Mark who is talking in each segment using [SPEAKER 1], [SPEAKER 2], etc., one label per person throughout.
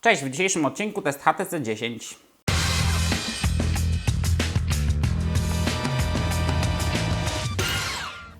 [SPEAKER 1] Cześć, w dzisiejszym odcinku test HTC 10.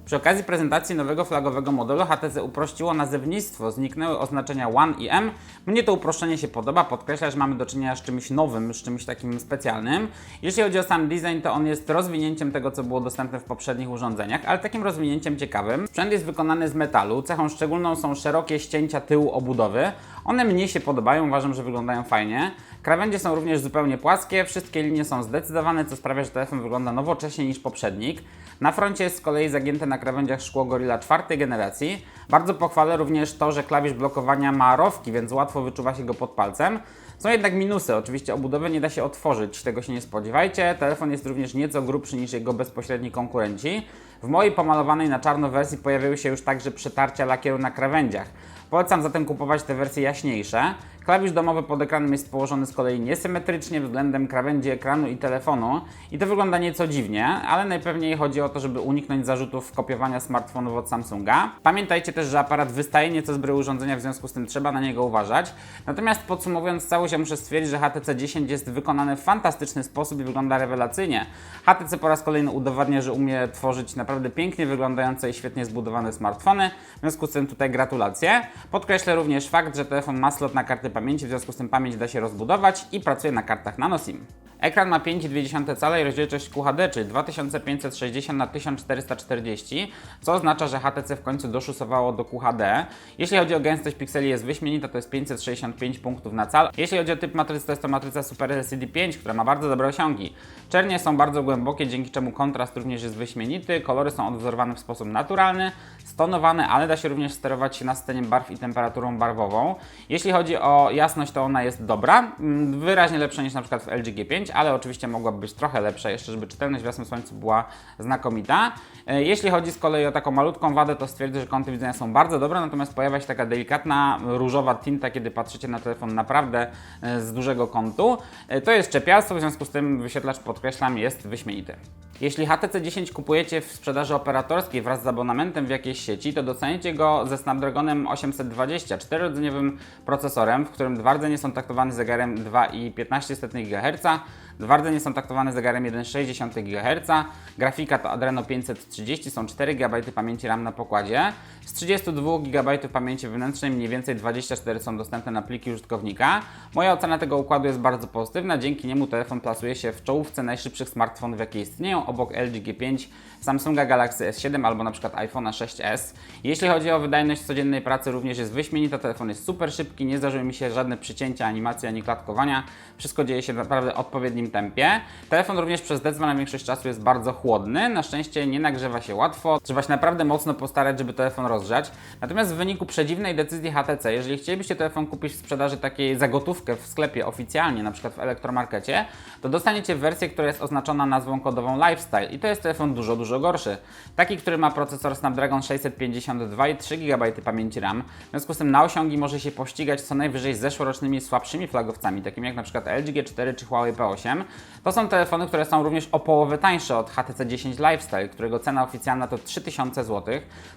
[SPEAKER 1] Przy okazji prezentacji nowego flagowego modelu HTC uprościło nazewnictwo, zniknęły oznaczenia One i M. Mnie to uproszczenie się podoba, podkreśla, że mamy do czynienia z czymś nowym, z czymś takim specjalnym. Jeśli chodzi o sam design, to on jest rozwinięciem tego, co było dostępne w poprzednich urządzeniach, ale takim rozwinięciem ciekawym. Sprzęt jest wykonany z metalu, cechą szczególną są szerokie ścięcia tyłu obudowy. One mnie się podobają, uważam, że wyglądają fajnie. Krawędzie są również zupełnie płaskie, wszystkie linie są zdecydowane, co sprawia, że telefon wygląda nowocześnie niż poprzednik. Na froncie jest z kolei zagięte na krawędziach szkło Gorilla czwartej generacji. Bardzo pochwalę również to, że klawisz blokowania ma rowki, więc łatwo wyczuwa się go pod palcem. Są jednak minusy, oczywiście obudowy nie da się otworzyć, tego się nie spodziewajcie. Telefon jest również nieco grubszy niż jego bezpośredni konkurenci. W mojej pomalowanej na czarno wersji pojawiły się już także przetarcia lakieru na krawędziach. Polecam zatem kupować te wersje jaśniejsze. Klawisz domowy pod ekranem jest położony z kolei niesymetrycznie względem krawędzi ekranu i telefonu i to wygląda nieco dziwnie, ale najpewniej chodzi o to, żeby uniknąć zarzutów kopiowania smartfonów od Samsunga. Pamiętajcie też, że aparat wystaje nieco z bry urządzenia, w związku z tym trzeba na niego uważać. Natomiast podsumowując całość, ja muszę stwierdzić, że HTC 10 jest wykonany w fantastyczny sposób i wygląda rewelacyjnie. HTC po raz kolejny udowadnia, że umie tworzyć naprawdę pięknie wyglądające i świetnie zbudowane smartfony, w związku z tym tutaj gratulacje. Podkreślę również fakt, że telefon ma slot na karty pamięci, w związku z tym pamięć da się rozbudować i pracuje na kartach nano SIM. Ekran ma 5,2 cala i rozdzielczość QHD, czyli 2560 na 1440, co oznacza, że HTC w końcu doszusowało do QHD. Jeśli chodzi o gęstość pikseli jest wyśmienita, to jest 565 punktów na cal. Jeśli chodzi o typ matrycy, to jest to matryca Super LCD 5, która ma bardzo dobre osiągi. Czernie są bardzo głębokie, dzięki czemu kontrast również jest wyśmienity, kolory są odwzorowane w sposób naturalny, stonowane, ale da się również sterować nastawieniem barw i temperaturą barwową. Jeśli chodzi o jasność, to ona jest dobra, mm, wyraźnie lepsza niż na przykład w LG G5, ale oczywiście mogłaby być trochę lepsza jeszcze, żeby czytelność w jasnym słońcu była znakomita. E, Jeśli chodzi z kolei o taką malutką wadę, to stwierdzę, że kąty widzenia są bardzo dobre, natomiast pojawia się taka delikatna różowa tinta, kiedy patrzycie na telefon naprawdę e, z dużego kątu. E, To jest czepialstwo, w związku z tym wyświetlacz, podkreślam, jest wyśmienity. Jeśli HTC 10 kupujecie w sprzedaży operatorskiej wraz z abonamentem w jakiejś sieci, to docenicie go ze Snapdragonem 820, 4-rdzeniowym procesorem, w którym dwa rdzenie są taktowane zegarem 2,15 GHz, dwa rdzenie są taktowane zegarem 1,6 GHz, grafika to Adreno 530, są 4 GB pamięci RAM na pokładzie. Z 32 GB pamięci wewnętrznej mniej więcej 24 są dostępne na pliki użytkownika. Moja ocena tego układu jest bardzo pozytywna, dzięki niemu telefon plasuje się w czołówce najszybszych smartfonów, jakie istnieją, obok LG G5, Samsunga Galaxy S7 albo na przykład iPhone'a 6s. Jeśli chodzi o wydajność codziennej pracy, również jest wyśmienita, telefon jest super szybki, nie zdarzyły mi się żadne przycięcia, animacji ani klatkowania. Wszystko dzieje się naprawdę odpowiednim tempie. Telefon również przez zdecydowaną większość czasu jest bardzo chłodny, na szczęście nie nagrzewa się łatwo, trzeba się naprawdę mocno postarać, żeby telefon rozgrzać. Natomiast w wyniku przedziwnej decyzji HTC, jeżeli chcielibyście telefon kupić w sprzedaży takiej zagotówkę w sklepie oficjalnie, na przykład w elektromarkecie, to dostaniecie wersję, która jest oznaczona nazwą kodową Lifestyle i to jest telefon dużo, dużo gorszy. Taki, który ma procesor Snapdragon 652 i 3 GB pamięci RAM. W związku z tym na osiągi może się pościgać co najwyżej z zeszłorocznymi słabszymi flagowcami, takimi jak na przykład LG G4 czy Huawei P8. To są telefony, które są również o połowę tańsze od HTC 10 Lifestyle, którego cena oficjalna to 3000 zł.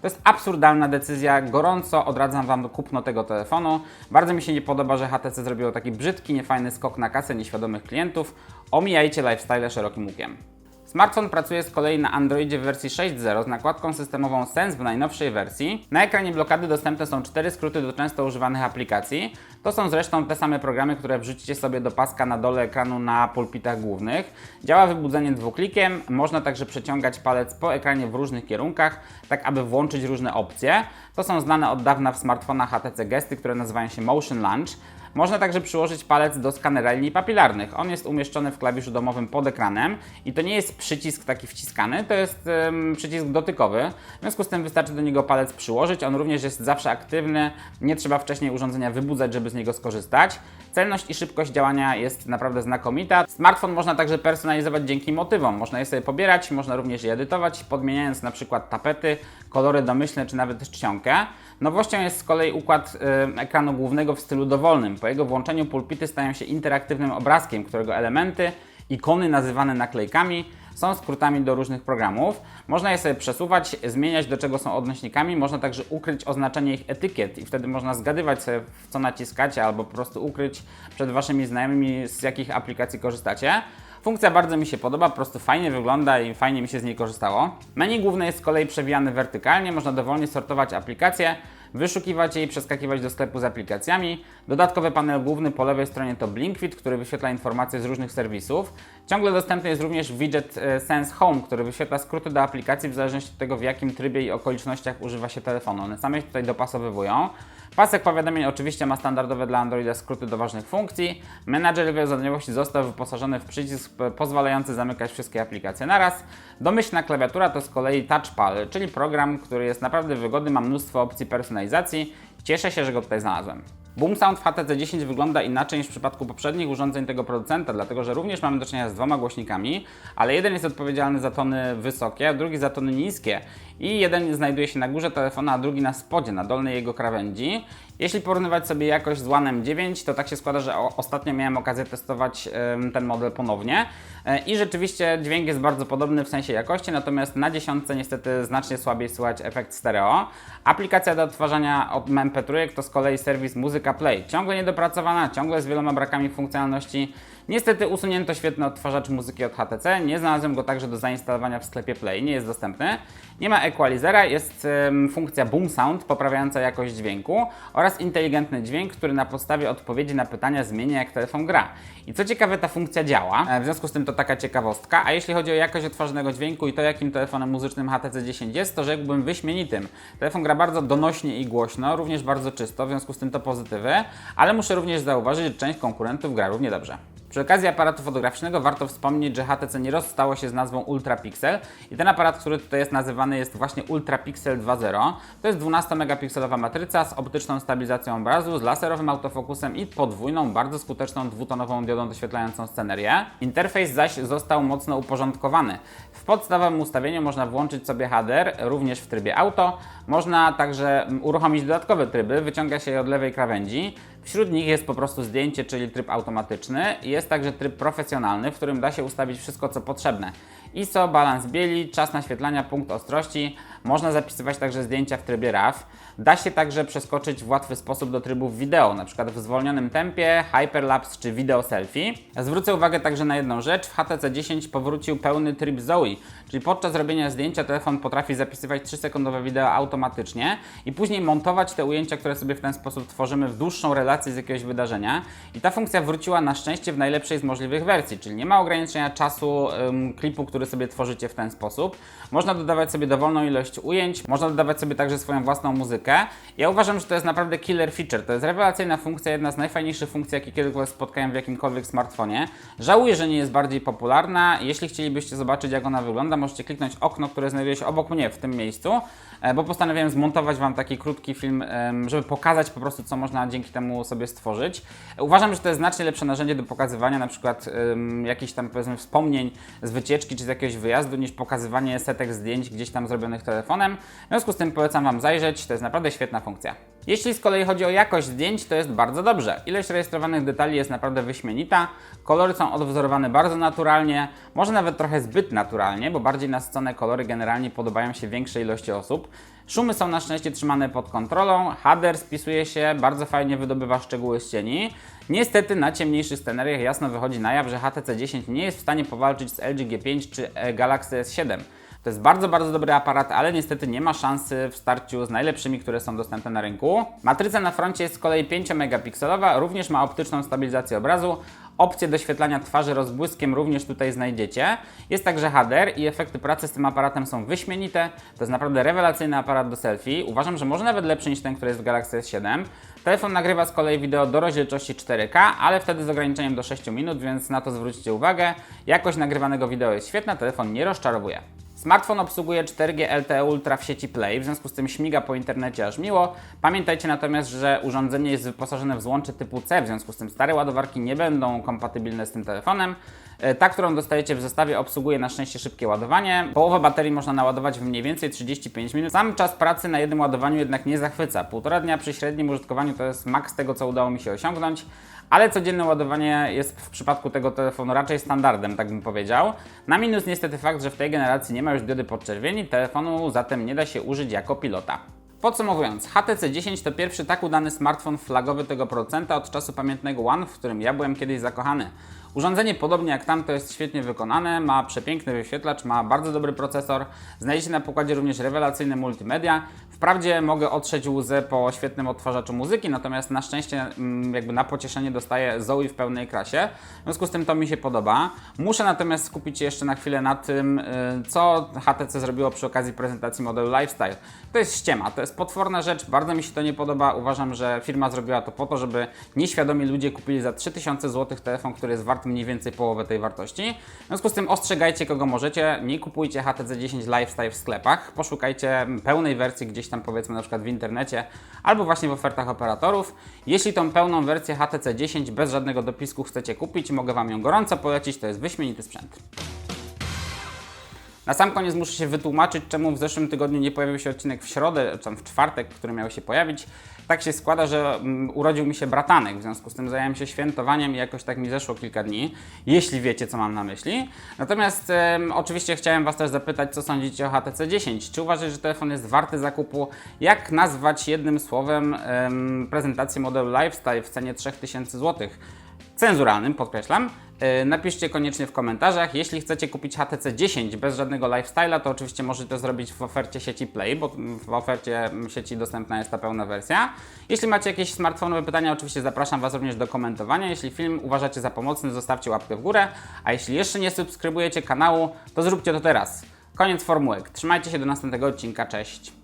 [SPEAKER 1] To jest absurdalna decyzja, gorąco odradzam Wam kupno tego telefonu. Bardzo mi się nie podoba, że HTC zrobiło taki brzydki, niefajny skok na kasę nieświadomych klientów. Omijajcie lifestyle szerokim łukiem. Smartfon pracuje z kolei na Androidzie w wersji 6.0 z nakładką systemową Sense w najnowszej wersji. Na ekranie blokady dostępne są cztery skróty do często używanych aplikacji. To są zresztą te same programy, które wrzucicie sobie do paska na dole ekranu na pulpitach głównych. Działa wybudzenie dwuklikiem, można także przeciągać palec po ekranie w różnych kierunkach, tak aby włączyć różne opcje. To są znane od dawna w smartfonach HTC gesty, które nazywają się Motion Launch. Można także przyłożyć palec do skanera linii papilarnych. On jest umieszczony w klawiszu domowym pod ekranem i to nie jest przycisk taki wciskany, to jest ym, przycisk dotykowy. W związku z tym wystarczy do niego palec przyłożyć. On również jest zawsze aktywny, nie trzeba wcześniej urządzenia wybudzać, żeby z niego skorzystać. Celność i szybkość działania jest naprawdę znakomita. Smartfon można także personalizować dzięki motywom. Można je sobie pobierać, można również je edytować, podmieniając na przykład tapety, kolory domyślne czy nawet czcionkę. Nowością jest z kolei układ y, ekranu głównego w stylu dowolnym. Po jego włączeniu pulpity stają się interaktywnym obrazkiem, którego elementy, ikony nazywane naklejkami, są skrótami do różnych programów. Można je sobie przesuwać, zmieniać do czego są odnośnikami, można także ukryć oznaczenie ich etykiet i wtedy można zgadywać sobie w co naciskacie albo po prostu ukryć przed Waszymi znajomymi z jakich aplikacji korzystacie. Funkcja bardzo mi się podoba, po prostu fajnie wygląda i fajnie mi się z niej korzystało. Menu główne jest z kolei przewijane wertykalnie, można dowolnie sortować aplikacje, wyszukiwać je i przeskakiwać do sklepu z aplikacjami. Dodatkowy panel główny po lewej stronie to Blinkfit, który wyświetla informacje z różnych serwisów. Ciągle dostępny jest również widget e, Sense Home, który wyświetla skróty do aplikacji w zależności od tego, w jakim trybie i okolicznościach używa się telefonu. One same się tutaj dopasowywują. Pasek powiadomień oczywiście ma standardowe dla Androida skróty do ważnych funkcji. Menadżer wielozadaniowości został wyposażony w przycisk pozwalający zamykać wszystkie aplikacje naraz. Domyślna klawiatura to z kolei Touchpad, czyli program, który jest naprawdę wygodny, ma mnóstwo opcji personalizacji. Cieszę się, że go tutaj znalazłem. Boom Sound w HTC 10 wygląda inaczej niż w przypadku poprzednich urządzeń tego producenta, dlatego że również mamy do czynienia z dwoma głośnikami, ale jeden jest odpowiedzialny za tony wysokie, a drugi za tony niskie. I jeden znajduje się na górze telefonu, a drugi na spodzie, na dolnej jego krawędzi. Jeśli porównywać sobie jakość z One 9, to tak się składa, że ostatnio miałem okazję testować ten model ponownie E, i rzeczywiście dźwięk jest bardzo podobny w sensie jakości, natomiast na dziesiątce niestety znacznie słabiej słychać efekt stereo. Aplikacja do odtwarzania od MP3 to z kolei serwis Muzyka Play. Ciągle niedopracowana, ciągle z wieloma brakami funkcjonalności. Niestety usunięto świetny odtwarzacz muzyki od HTC, nie znalazłem go także do zainstalowania w sklepie Play, nie jest dostępny. Nie ma equalizera, jest ym, funkcja Boom Sound poprawiająca jakość dźwięku oraz inteligentny dźwięk, który na podstawie odpowiedzi na pytania zmienia jak telefon gra. I co ciekawe ta funkcja działa, e, w związku z tym to taka ciekawostka, a jeśli chodzi o jakość odtwarzanego dźwięku i to jakim telefonem muzycznym HTC 10 jest, to rzekłbym wyśmienitym. Telefon gra bardzo donośnie i głośno, również bardzo czysto, w związku z tym to pozytywy, ale muszę również zauważyć, że część konkurentów gra równie dobrze. Przy okazji aparatu fotograficznego warto wspomnieć, że HTC nie rozstało się z nazwą Ultrapixel i ten aparat, który tutaj jest nazywany jest właśnie Ultrapixel 2.0. To jest 12-megapikselowa matryca z optyczną stabilizacją obrazu, z laserowym autofokusem i podwójną, bardzo skuteczną dwutonową diodą doświetlającą scenerię. Interfejs zaś został mocno uporządkowany. W podstawowym ustawieniu można włączyć sobie HDR, również w trybie auto. Można także uruchomić dodatkowe tryby, wyciąga się je od lewej krawędzi. Wśród nich jest po prostu zdjęcie, czyli tryb automatyczny. Jest także tryb profesjonalny, w którym da się ustawić wszystko, co potrzebne. ISO, balans bieli, czas naświetlania, punkt ostrości. Można zapisywać także zdjęcia w trybie RAW. Da się także przeskoczyć w łatwy sposób do trybów wideo, przykład w zwolnionym tempie, hyperlapse czy video selfie. Zwrócę uwagę także na jedną rzecz. W HTC 10 powrócił pełny tryb Zoe, czyli podczas robienia zdjęcia telefon potrafi zapisywać 3-sekundowe wideo automatycznie i później montować te ujęcia, które sobie w ten sposób tworzymy w dłuższą relację z jakiegoś wydarzenia. I ta funkcja wróciła na szczęście w najlepszej z możliwych wersji, czyli nie ma ograniczenia czasu ym, klipu, który sobie tworzycie w ten sposób. Można dodawać sobie dowolną ilość ujęć, można dodawać sobie także swoją własną muzykę. Ja uważam, że to jest naprawdę killer feature. To jest rewelacyjna funkcja, jedna z najfajniejszych funkcji, jakie kiedykolwiek spotkałem w jakimkolwiek smartfonie. Żałuję, że nie jest bardziej popularna. Jeśli chcielibyście zobaczyć, jak ona wygląda, możecie kliknąć okno, które znajduje się obok mnie w tym miejscu, e, bo postanowiłem zmontować Wam taki krótki film, żeby pokazać po prostu, co można dzięki temu sobie stworzyć. Uważam, że to jest znacznie lepsze narzędzie do pokazywania na przykład jakichś tam powiedzmy wspomnień z wycieczki czy z jakiegoś wyjazdu, niż pokazywanie setek zdjęć gdzieś tam zrobionych telefonem. W związku z tym polecam Wam zajrzeć, to jest naprawdę świetna funkcja. Jeśli z kolei chodzi o jakość zdjęć, to jest bardzo dobrze. Ilość rejestrowanych detali jest naprawdę wyśmienita, kolory są odwzorowane bardzo naturalnie, może nawet trochę zbyt naturalnie, bo bardziej nasycone kolory generalnie podobają się większej ilości osób. Szumy są na szczęście trzymane pod kontrolą, HDR spisuje się, bardzo fajnie wydobywa szczegóły z cieni. Niestety na ciemniejszych scenariach jasno wychodzi na jaw, że HTC 10 nie jest w stanie powalczyć z LG G5 czy e, Galaxy S7. To jest bardzo, bardzo dobry aparat, ale niestety nie ma szansy w starciu z najlepszymi, które są dostępne na rynku. Matryca na froncie jest z kolei 5-megapikselowa, również ma optyczną stabilizację obrazu. Opcję doświetlania twarzy rozbłyskiem również tutaj znajdziecie. Jest także HDR i efekty pracy z tym aparatem są wyśmienite. To jest naprawdę rewelacyjny aparat do selfie. Uważam, że może nawet lepszy niż ten, który jest w Galaxy S7. Telefon nagrywa z kolei wideo do rozdzielczości 4K, ale wtedy z ograniczeniem do 6 minut, więc na to zwróćcie uwagę. Jakość nagrywanego wideo jest świetna, telefon nie rozczarowuje. Smartfon obsługuje 4G LTE Ultra w sieci Play, w związku z tym śmiga po internecie aż miło. Pamiętajcie natomiast, że urządzenie jest wyposażone w złącze typu C, w związku z tym stare ładowarki nie będą kompatybilne z tym telefonem. E, Ta, którą dostajecie w zestawie, obsługuje na szczęście szybkie ładowanie. Połowę baterii można naładować w mniej więcej 35 minut. Sam czas pracy na jednym ładowaniu jednak nie zachwyca. Półtora dnia przy średnim użytkowaniu to jest maks tego, co udało mi się osiągnąć. Ale codzienne ładowanie jest w przypadku tego telefonu raczej standardem, tak bym powiedział. Na minus niestety fakt, że w tej generacji nie ma już diody podczerwieni, telefonu zatem nie da się użyć jako pilota. Podsumowując, HTC 10 to pierwszy tak udany smartfon flagowy tego producenta od czasu pamiętnego One, w którym ja byłem kiedyś zakochany. Urządzenie podobnie jak tamto jest świetnie wykonane, ma przepiękny wyświetlacz, ma bardzo dobry procesor, znajdziecie na pokładzie również rewelacyjne multimedia. Wprawdzie mogę otrzeć łzę po świetnym odtwarzaczu muzyki, natomiast na szczęście mm, jakby na pocieszenie dostaję Zoe w pełnej krasie. W związku z tym to mi się podoba. Muszę natomiast skupić się jeszcze na chwilę na tym, y, co HTC zrobiło przy okazji prezentacji modelu Lifestyle. To jest ściema, to jest potworna rzecz, bardzo mi się to nie podoba. Uważam, że firma zrobiła to po to, żeby nieświadomi ludzie kupili za 3000 zł telefon, który jest wart mniej więcej połowę tej wartości. W związku z tym ostrzegajcie kogo możecie, nie kupujcie HTC 10 Lifestyle w sklepach, poszukajcie pełnej wersji gdzieś tam powiedzmy na przykład w internecie albo właśnie w ofertach operatorów. Jeśli tą pełną wersję HTC 10 bez żadnego dopisku chcecie kupić, mogę Wam ją gorąco polecić, to jest wyśmienity sprzęt. Na sam koniec muszę się wytłumaczyć, czemu w zeszłym tygodniu nie pojawił się odcinek w środę, czy tam w czwartek, który miał się pojawić. Tak się składa, że mm, urodził mi się bratanek, w związku z tym zająłem się świętowaniem i jakoś tak mi zeszło kilka dni, jeśli wiecie, co mam na myśli. Natomiast em, oczywiście chciałem Was też zapytać, co sądzicie o HTC 10. Czy uważacie, że telefon jest warty zakupu? Jak nazwać jednym słowem em, prezentację modelu Lifestyle w cenie 3000 zł? cenzuralnym, podkreślam. Yy, Napiszcie koniecznie w komentarzach. Jeśli chcecie kupić HTC 10 bez żadnego lifestyle'a, to oczywiście możecie to zrobić w ofercie sieci Play, bo w ofercie sieci dostępna jest ta pełna wersja. Jeśli macie jakieś smartfonowe pytania, oczywiście zapraszam Was również do komentowania. Jeśli film uważacie za pomocny, zostawcie łapkę w górę, a jeśli jeszcze nie subskrybujecie kanału, to zróbcie to teraz. Koniec formułek. Trzymajcie się do następnego odcinka. Cześć!